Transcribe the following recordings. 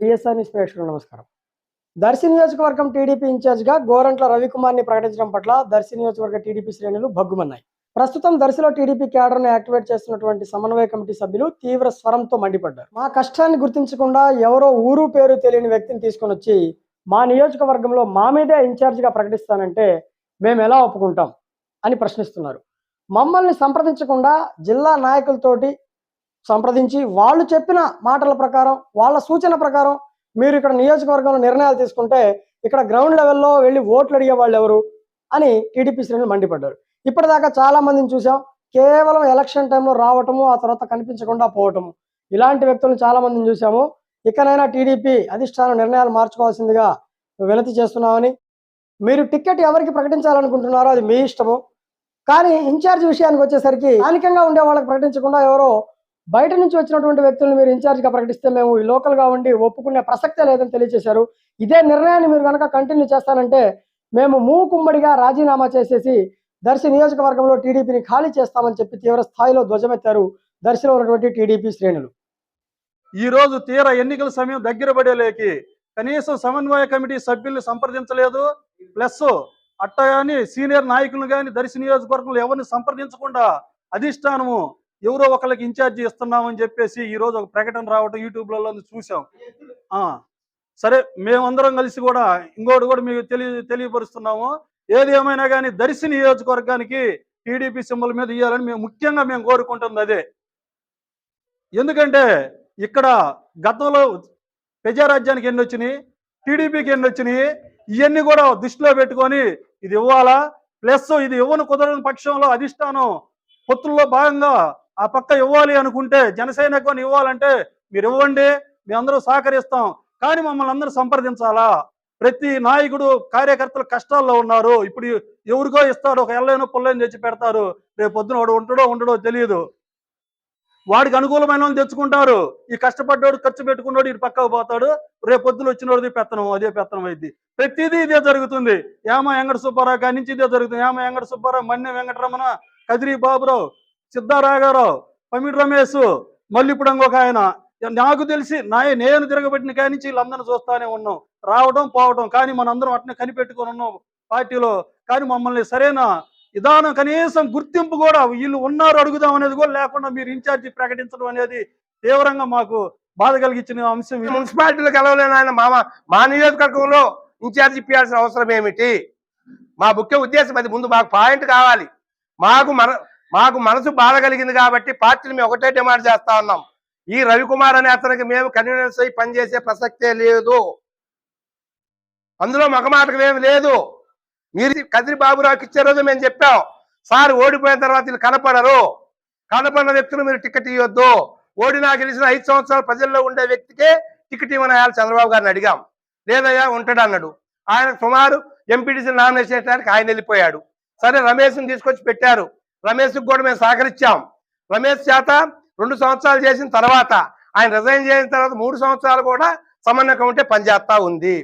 BSR news ప్రేక్షకులకు నమస్కారం. దర్శి నియోజకవర్గం టీడీపీ ఇన్ఛార్జిగా గోరంట్ల రవికుమార్ని ప్రకటించడం పట్ల దర్శి నియోజకవర్గ టీడీపీ శ్రేణులు భగ్గుమన్నాయి. ప్రస్తుతం దర్శిలో టీడీపీ క్యాడర్ను యాక్టివేట్ చేస్తున్నటువంటి సమన్వయ కమిటీ సభ్యులు తీవ్ర స్వరంతో మండిపడ్డారు. మా కష్టాన్ని గుర్తించకుండా ఎవరో ఊరు పేరు తెలియని వ్యక్తిని తీసుకొని వచ్చి మా నియోజకవర్గంలో మా మీదే ఇన్ఛార్జిగా ప్రకటిస్తానంటే మేము ఎలా ఒప్పుకుంటాం అని ప్రశ్నిస్తున్నారు. మమ్మల్ని సంప్రదించకుండా జిల్లా నాయకులతోటి సంప్రదించి వాళ్ళు చెప్పిన మాటల ప్రకారం వాళ్ళ సూచన ప్రకారం మీరు ఇక్కడ నియోజకవర్గంలో నిర్ణయాలు తీసుకుంటే ఇక్కడ గ్రౌండ్ లెవెల్లో వెళ్ళి ఓట్లు అడిగే వాళ్ళు ఎవరు అని టీడీపీ శ్రేణులు మండిపడ్డారు. ఇప్పటిదాకా చాలా మందిని చూసాం. కేవలం ఎలక్షన్ టైంలో రావటము ఆ తర్వాత కనిపించకుండా పోవటము. ఇలాంటి వ్యక్తులను చాలా మందిని చూసాము. ఇకనైనా టీడీపీ అధిష్టానం నిర్ణయాలు మార్చుకోవాల్సిందిగా వినతి చేస్తున్నామని. మీరు టికెట్ ఎవరికి ప్రకటించాలనుకుంటున్నారో అది మీ ఇష్టము. కానీ ఇన్ఛార్జ్ విషయానికి వచ్చేసరికి స్థానికంగా ఉండే వాళ్ళకి ప్రకటించకుండా ఎవరో బయట నుంచి వచ్చినటువంటి వ్యక్తులను మీరు ఇన్ఛార్జ్గా ప్రకటిస్తే మేము ఈ లోకల్గా ఉండి ఒప్పుకునే ప్రసక్తే లేదని తెలియజేశారు ఇదే నిర్ణయాన్ని మీరు కనుక కంటిన్యూ చేస్తానంటే మేము మూకుమ్మడిగా రాజీనామా చేసేసి దర్శి నియోజకవర్గంలో టీడీపీని ఖాళీ చేస్తామని చెప్పి తీవ్ర స్థాయిలో ధ్వజమెత్తారు దర్శిలో ఉన్నటువంటి టీడీపీ శ్రేణులు. ఈ రోజు తీర ఎన్నికల సమయం దగ్గర పడేలేకి కనీసం సమన్వయ కమిటీ సభ్యుల్ని సంప్రదించలేదు. ప్లస్ అట్ట కానీ సీనియర్ నాయకులను కానీ దర్శి నియోజకవర్గంలో ఎవరిని సంప్రదించకుండా అధిష్టానము ఎవరో ఒకరికి ఇన్ఛార్జి ఇస్తున్నామని చెప్పేసి ఈ రోజు ఒక ప్రకటన రావటం యూట్యూబ్లలో చూసాం ఆ సరే మేమందరం కలిసి కూడా ఇంకోటి కూడా మీకు తెలియ తెలియపరుస్తున్నాము. ఏది ఏమైనా కానీ దర్శి నియోజకవర్గానికి టీడీపీ సింబల్ మీద ఇవ్వాలని మేము ముఖ్యంగా మేము కోరుకుంటుంది అదే. ఎందుకంటే ఇక్కడ గతంలో ప్రజారాజ్యానికి ఎన్ని వచ్చినాయి టీడీపీకి ఎన్ని వచ్చినాయి ఇవన్నీ కూడా దృష్టిలో పెట్టుకొని ఇది ఇవ్వాలా? ప్లస్ ఇది ఇవ్వని కుదరని పక్షంలో అధిష్టానం పొత్తుల్లో భాగంగా ఆ పక్క ఇవ్వాలి అనుకుంటే జనసేన కొని ఇవ్వాలంటే మీరు ఇవ్వండి మీ అందరూ సహకరిస్తాం. కానీ మమ్మల్ని అందరూ సంప్రదించాలా? ప్రతి నాయకుడు కార్యకర్తలు కష్టాల్లో ఉన్నారు. ఇప్పుడు ఎవరికో ఇస్తాడు ఒక ఎల్లైన పుల్లైన తెచ్చి పెడతారు. రేపు పొద్దున వాడు ఉంటాడో ఉండడో తెలియదు వాడికి అనుకూలమైన వాళ్ళు తెచ్చుకుంటారు. ఈ కష్టపడ్డాడు ఖర్చు పెట్టుకున్నాడు ఇటు పక్కకు పోతాడు. రేపు పొద్దున వచ్చినోడిది పెత్తనం అదే పెత్తనం అయింది ప్రతిదీ ఇదే జరుగుతుంది. ఏమ వెంకట సుబ్బారావు కాడి నుంచి ఇదే జరుగుతుంది. ఏమ వెంకట సుబ్బారావు మన్నె వెంకటరమణ కదిరి బాబురావు. సిద్ధారాఘారావు పమిడి రమేష్ మళ్ళీ ఇప్పుడు ఇంకొక ఆయన. నాకు తెలిసి నా నేను తిరగబెట్టిన కాని నుంచి వీళ్ళందరూ చూస్తానే ఉన్నాం. రావడం పోవడం కానీ మనందరం అట్నే కనిపెట్టుకొని ఉన్నాం పార్టీలో. కానీ మమ్మల్ని సరైన విధానం కనీసం గుర్తింపు కూడా వీళ్ళు ఉన్నారు అడుగుదాం అనేది కూడా లేకుండా మీరు ఇన్ఛార్జి ప్రకటించడం అనేది తీవ్రంగా మాకు బాధ కలిగించిన అంశం మున్సిపాలిటీలో గెలవలేని ఆయన మా మా నియోజకవర్గంలో ఇన్ఛార్జ్ ఇప్పించాల్సిన అవసరం ఏమిటి? మా ముఖ్య ఉద్దేశం అది. ముందు మాకు పాయింట్ కావాలి. మాకు మన మాకు మనసు బాధ కలిగింది కాబట్టి పార్టీని మేము ఒకటే డిమాండ్ చేస్తా ఉన్నాం. ఈ రవికుమార్ అనే అతనికి మేము కన్వీనెన్స్ అయి పనిచేసే ప్రసక్తే లేదు. అందులో మగమాటకం ఏమి లేదు. మీరు కదిరి బాబురావుకి ఇచ్చే రోజు మేము చెప్పాం సార్ ఓడిపోయిన తర్వాత వీళ్ళు కనపడరు. కనపడిన వ్యక్తులు మీరు టికెట్ ఇవ్వద్దు ఓడినా గెలిచిన ఐదు సంవత్సరాలు ప్రజల్లో ఉండే వ్యక్తికే టికెట్ ఇవ్వని చంద్రబాబు గారిని అడిగాం. లేదయ్యా ఉంటాడు అన్నాడు. ఆయన సుమారు ఎంపీటీసీ నామినేషన్ చేయడానికి ఆయన వెళ్ళిపోయాడు. సరే రమేష్ని తీసుకొచ్చి పెట్టారు. రమేష్కి కూడా మేము సహకరించాం. రమేష్ చేత రెండు సంవత్సరాలు చేసిన తర్వాత ఆయన రిజైన్ చేసిన తర్వాత మూడు సంవత్సరాలు కూడా సమన్వయ కమిటీ పనిచేస్తా ఉంది.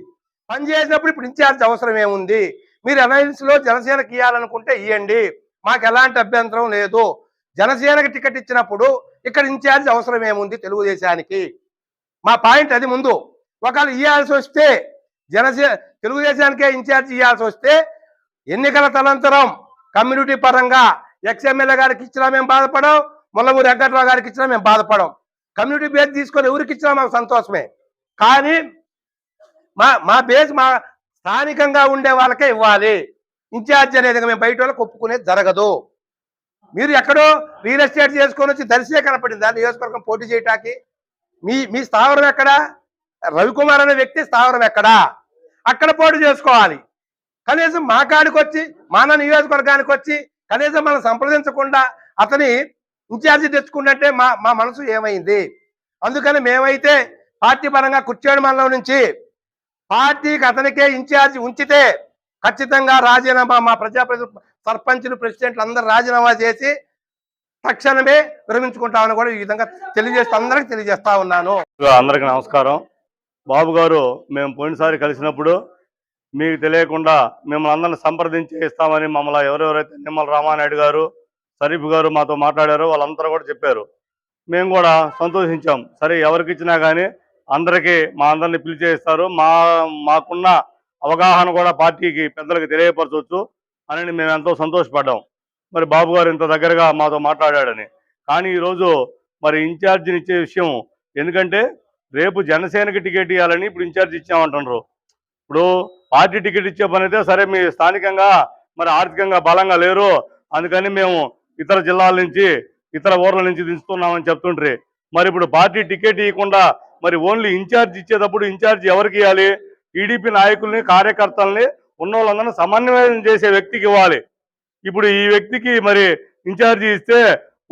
పని చేసినప్పుడు ఇప్పుడు ఇన్ఛార్జ్ అవసరం ఏముంది? మీరు అలయన్స్లో జనసేనకి ఇవ్వాలనుకుంటే ఇవ్వండి మాకు ఎలాంటి అభ్యంతరం లేదు. జనసేనకి టికెట్ ఇచ్చినప్పుడు ఇక్కడ ఇన్ఛార్జ్ అవసరం ఏముంది తెలుగుదేశానికి? మా పాయింట్ అది ముందు. ఒకవేళ ఇవ్వాల్సి వస్తే జనసే తెలుగుదేశానికే ఇన్ఛార్జ్ ఇవ్వాల్సి వస్తే ఎన్నికల తనంతరం కమ్యూనిటీ పరంగా ఎక్స్ఎమ్మెల్యే గారికి ఇచ్చినా మేము బాధపడం ముల్లవూరి వెంకట్రావు గారికి ఇచ్చినా మేము బాధపడం కమ్యూనిటీ బేస్ తీసుకొని ఎవరికి ఇచ్చినా మాకు సంతోషమే. కానీ మా మా బేస్ మా స్థానికంగా ఉండే వాళ్ళకే ఇవ్వాలి. ఇన్ఛార్జ్ అనేది మేము బయట వాళ్ళకి ఒప్పుకునేది జరగదు. మీరు ఎక్కడో రియల్ ఎస్టేట్ చేసుకొని వచ్చి దర్శే కనపడిందా? నియోజకవర్గం పోటీ చేయటానికి? మీ మీ స్థావరం ఎక్కడా? రవికుమార్ అనే వ్యక్తి స్థావరం ఎక్కడా? అక్కడ పోటీ చేసుకోవాలి. కనీసం మా కాడికి వచ్చి మన నియోజకవర్గానికి వచ్చి కనీసం మనం సంప్రదించకుండా అతని ఇన్ఛార్జి తెచ్చుకున్నట్టే మా మా మనసు ఏమైంది. అందుకని మేమైతే పార్టీ పరంగా కుర్చేడు మండలం నుంచి పార్టీకి అతనికే ఇన్ఛార్జి ఉంచితే ఖచ్చితంగా రాజీనామా మా ప్రజాప్రతి సర్పంచులు ప్రెసిడెంట్లు అందరూ రాజీనామా చేసి తక్షణమే విరమించుకుంటామని కూడా ఈ విధంగా తెలియజేస్తూ అందరికి తెలియజేస్తా ఉన్నాను. అందరికి నమస్కారం. బాబు గారు మేము పోయినసారి కలిసినప్పుడు మీకు తెలియకుండా మిమ్మల్ని అందరిని సంప్రదించి ఇస్తామని మమ్మల్ని ఎవరెవరైతే నిమ్మల రామానాయుడు గారు షరీఫ్ గారు మాతో మాట్లాడారో వాళ్ళందరూ కూడా చెప్పారు. మేము కూడా సంతోషించాం. సరే ఎవరికి ఇచ్చినా కానీ అందరికీ మా అందరిని పిలిచేస్తారు మా మాకున్న అవగాహన కూడా పార్టీకి పెద్దలకు తెలియపరచవచ్చు అని మేము ఎంతో సంతోషపడ్డాం. మరి బాబు గారు ఇంత దగ్గరగా మాతో మాట్లాడాడని. కానీ ఈరోజు మరి ఇన్ఛార్జిని ఇచ్చే విషయం ఎందుకంటే రేపు జనసేనకి టికెట్ ఇవ్వాలని ఇప్పుడు ఇన్ఛార్జ్ ఇచ్చామంటున్నారు. ఇప్పుడు పార్టీ టికెట్ ఇచ్చే పని అయితే సరే మీ స్థానికంగా మరి ఆర్థికంగా బలంగా లేరు. అందుకని మేము ఇతర జిల్లాల నుంచి ఇతర ఊర్ల నుంచి దించుతున్నామని చెప్తుండ్రి. మరి ఇప్పుడు పార్టీ టికెట్ ఇవ్వకుండా మరి ఓన్లీ ఇన్ఛార్జ్ ఇచ్చేటప్పుడు ఇన్ఛార్జ్ ఎవరికి ఇవ్వాలి? టీడీపీ నాయకుల్ని కార్యకర్తల్ని ఉన్న వాళ్ళందరినీ సమన్వయం చేసే వ్యక్తికి ఇవ్వాలి. ఇప్పుడు ఈ వ్యక్తికి మరి ఇన్ఛార్జి ఇస్తే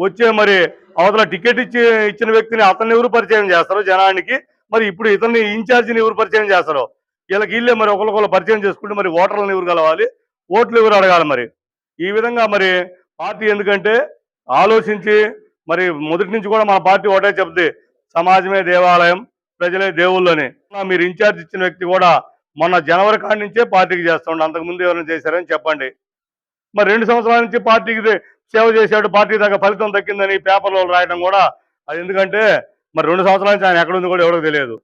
వచ్చే మరి అవతల టికెట్ ఇచ్చి ఇచ్చిన వ్యక్తిని అతన్ని ఎవరు పరిచయం చేస్తారు? జనానికి. మరి ఇప్పుడు ఇతన్ని ఇన్ఛార్జిని ఎవరు పరిచయం చేస్తారు? వీళ్ళకి వీళ్ళే మరి ఒకరికొకరు పరిచయం చేసుకుంటే మరి ఓటర్లను ఎవరు కలవాలి? ఓట్లు ఎవరు అడగాలి మరి? ఈ విధంగా మరి పార్టీ ఎందుకంటే ఆలోచించి మరి మొదటి నుంచి కూడా మన పార్టీ ఒకటే చెప్తే సమాజమే దేవాలయం ప్రజలే దేవుళ్ళని. మీరు ఇన్ఛార్జ్ ఇచ్చిన వ్యక్తి కూడా మొన్న జనవరి కాడి నుంచే పార్టీకి చేస్తుండే అంతకుముందు ఎవరైనా చేశారని చెప్పండి. మరి రెండు సంవత్సరాల నుంచి పార్టీకి సేవ చేశాడు పార్టీ దగ్గర ఫలితం దక్కిందని పేపర్లో రాయడం కూడా అది ఎందుకంటే మరి రెండు సంవత్సరాల నుంచి ఆయన ఎక్కడుంది కూడా ఎవరికి తెలియదు.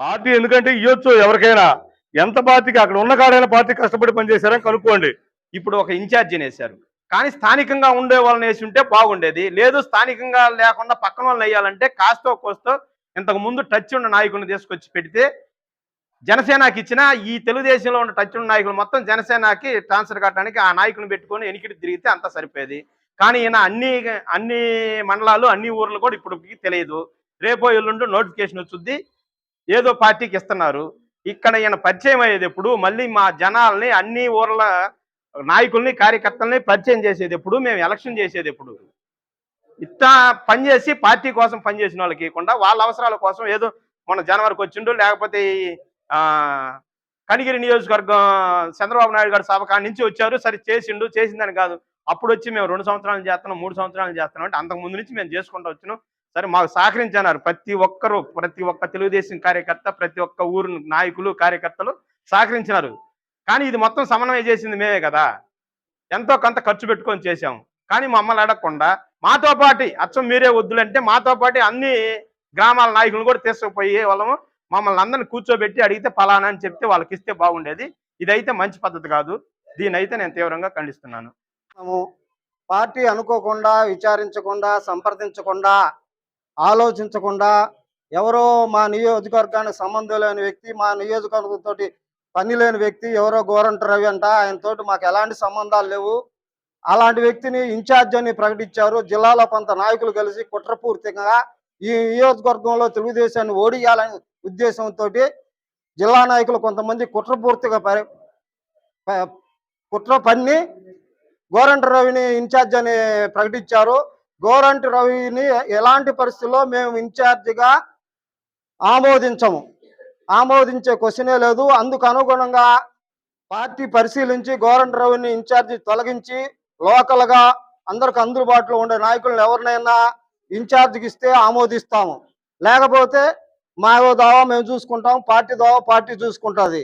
పార్టీ ఎందుకంటే ఇవ్వచ్చు ఎవరికైనా. ఎంత పార్టీకి అక్కడ ఉన్న కాడైనా పార్టీ కష్టపడి పనిచేశారని కనుక్కోండి. ఇప్పుడు ఒక ఇన్ఛార్జిని వేశారు కానీ స్థానికంగా ఉండే వాళ్ళని వేసి ఉంటే బాగుండేది. లేదు స్థానికంగా లేకుండా పక్కన వాళ్ళని వేయాలంటే కాస్తో కోస్తో ఇంతకు ముందు టచ్ ఉన్న నాయకుడిని తీసుకొచ్చి పెడితే జనసేనకి ఇచ్చిన ఈ తెలుగుదేశంలో ఉన్న టచ్ ఉన్న నాయకులు మొత్తం జనసేనకి ట్రాన్స్ఫర్ కట్టడానికి ఆ నాయకుని పెట్టుకొని ఎనికిడి తిరిగితే అంతా సరిపోయేది. కానీ ఈయన అన్ని అన్ని మండలాలు అన్ని ఊర్లు కూడా ఇప్పుడు తెలియదు. రేపో ఎల్లుండి నోటిఫికేషన్ వచ్చింది ఏదో పార్టీకి ఇస్తున్నారు. ఇక్కడ ఈయన పరిచయం అయ్యేది ఎప్పుడు మళ్ళీ మా జనాల్ని అన్ని ఊర్ల నాయకుల్ని కార్యకర్తల్ని పరిచయం చేసేది ఎప్పుడు మేము ఎలక్షన్ చేసేది ఎప్పుడు. ఇట్లా పనిచేసి పార్టీ కోసం పనిచేసిన వాళ్ళకి ఇవ్వకుండా వాళ్ళ అవసరాల కోసం ఏదో మన జనవరికి వచ్చిండు లేకపోతే కనిగిరి నియోజకవర్గం చంద్రబాబు నాయుడు గారు సభ నుంచి వచ్చారు సరే చేసిండు చేసిందని కాదు. అప్పుడు వచ్చి మేము రెండు సంవత్సరాలు చేస్తున్నాం మూడు సంవత్సరాలు చేస్తున్నాం అంటే అంతకు ముందు నుంచి మేము చేసుకుంటూ వచ్చినాం. సరే మాకు సహకరించన్నారు. ప్రతి ఒక్కరు ప్రతి ఒక్క తెలుగుదేశం కార్యకర్త ప్రతి ఒక్క ఊరు నాయకులు కార్యకర్తలు సహకరించినారు. కానీ ఇది మొత్తం సమన్వయం చేసింది మేమే కదా. ఎంతో కొంత ఖర్చు పెట్టుకొని చేసాము కానీ మమ్మల్ని అడగకుండా మాతో పాటు అచ్చం మీరే వద్దులంటే మాతో పాటు అన్ని గ్రామాల నాయకులను కూడా తీసుకుపోయే వాళ్ళము. మమ్మల్ని అందరిని కూర్చోబెట్టి అడిగితే ఫలానా అని చెప్తే వాళ్ళకి ఇస్తే బాగుండేది. ఇదైతే మంచి పద్ధతి కాదు. దీని అయితే నేను తీవ్రంగా ఖండిస్తున్నాను. పార్టీ అనుకోకుండా విచారించకుండా సంప్రదించకుండా ఆలోచించకుండా ఎవరో మా నియోజకవర్గానికి సంబంధం లేని వ్యక్తి మా నియోజకవర్గంతో పని లేని వ్యక్తి ఎవరో గోరంట రవి అంట ఆయనతోటి మాకు ఎలాంటి సంబంధాలు లేవు. అలాంటి వ్యక్తిని ఇన్ఛార్జ్ అని ప్రకటించారు. జిల్లాలో కొంత నాయకులు కలిసి కుట్రపూర్తిగా ఈ నియోజకవర్గంలో తెలుగుదేశాన్ని ఓడియాలనే ఉద్దేశంతో జిల్లా నాయకులు కొంతమంది కుట్రపూర్తిగా పరి- ప- కుట్ర పన్ని గోరంట రవిని ఇన్ఛార్జ్ అని ప్రకటించారు. గోరంటి రవిని ఎలాంటి పరిస్థితుల్లో మేము ఇన్ఛార్జిగా ఆమోదించము. ఆమోదించే క్వశ్చనే లేదు. అందుకు అనుగుణంగా పార్టీ పరిశీలించి గోరంట రవిని ఇన్ఛార్జి తొలగించి లోకల్గా అందరికి అందుబాటులో ఉండే నాయకులను ఎవరినైనా ఇన్ఛార్జికి ఇస్తే ఆమోదిస్తాము. లేకపోతే మావో దావా మేము చూసుకుంటాం పార్టీ దావా పార్టీ చూసుకుంటుంది.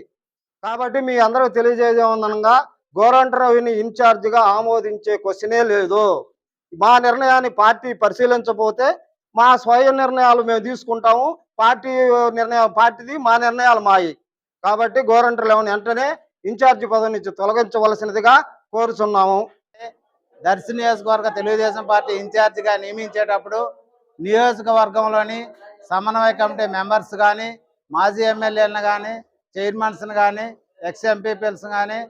కాబట్టి మీ అందరూ తెలియజేయమనగా గోరంట రవిని ఇన్ఛార్జిగా ఆమోదించే క్వశ్చనే లేదు. మా నిర్ణయాన్ని పార్టీ పరిశీలించకపోతే మా స్వయం నిర్ణయాలు మేము తీసుకుంటాము. పార్టీ నిర్ణయం పార్టీది మా నిర్ణయాలు మాయి. కాబట్టి గోరంట లెవెన్ వెంటనే ఇన్ఛార్జి పదవి నుంచి తొలగించవలసినదిగా కోరుచున్నాము. దర్శి నియోజకవర్గ తెలుగుదేశం పార్టీ ఇన్ఛార్జిగా నియమించేటప్పుడు నియోజకవర్గంలోని సమన్వయ కమిటీ మెంబర్స్ కానీ మాజీ ఎమ్మెల్యేలను కానీ చైర్మన్స్ని కానీ ఎక్స్ ఎంపీపీఎల్స్ కానీ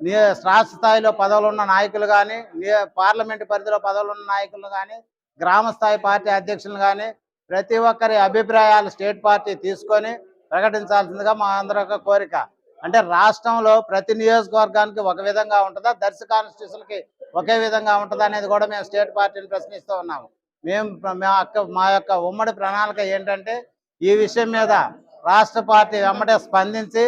రాష్ట్ర స్థాయిలో పదవులు ఉన్న నాయకులు కానీ నియ పార్లమెంట్ పరిధిలో పదవులు ఉన్న నాయకులు కానీ గ్రామ స్థాయి పార్టీ అధ్యక్షులు కానీ ప్రతి ఒక్కరి అభిప్రాయాలు స్టేట్ పార్టీ తీసుకొని ప్రకటించాల్సిందిగా మా అందరి యొక్క కోరిక. అంటే రాష్ట్రంలో ప్రతి నియోజకవర్గానికి ఒక విధంగా ఉంటుందా? దర్శ కాన్స్టిట్యూషన్కి ఒకే విధంగా ఉంటుందా అనేది కూడా మేము స్టేట్ పార్టీని ప్రశ్నిస్తూ ఉన్నాము. మేము మా యొక్క మా యొక్క ఉమ్మడి ప్రణాళిక ఏంటంటే ఈ విషయం మీద రాష్ట్ర పార్టీ వెంబడే స్పందించి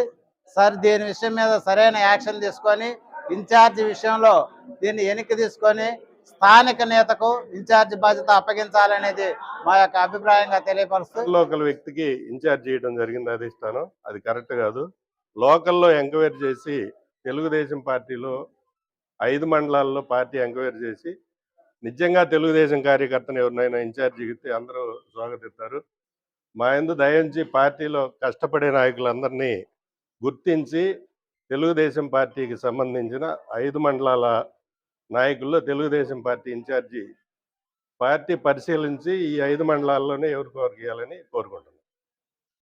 సార్ దీని విషయం మీద సరైన యాక్షన్ తీసుకొని ఇన్ఛార్జ్ విషయంలో దీన్ని వెనక్కి తీసుకొని స్థానిక నేతకు ఇన్ఛార్జ్ బాధ్యత అప్పగించాలనేది మా యొక్క అభిప్రాయంగా తెలియపరుస్తూ లోకల్ వ్యక్తికి ఇన్ఛార్జ్ చేయడం జరిగింది అధిష్టానం. అది కరెక్ట్ కాదు. లోకల్లో ఎంక్వైరీ చేసి తెలుగుదేశం పార్టీలో ఐదు మండలాల్లో పార్టీ ఎంక్వైరీ చేసి నిజంగా తెలుగుదేశం కార్యకర్తను ఎవరినైనా ఇన్ఛార్జ్ ఇస్తే అందరూ స్వాగతిస్తారు. మా ఎందు దయించి పార్టీలో కష్టపడే నాయకులందరినీ గుర్తించి తెలుగుదేశం పార్టీకి సంబంధించిన ఐదు మండలాల నాయకుల్లో తెలుగుదేశం పార్టీ ఇన్ఛార్జి పార్టీ పరిశీలించి ఈ ఐదు మండలాల్లోనే ఎవరికి ఎవరికి ఇవ్వాలని కోరుకుంటున్నాను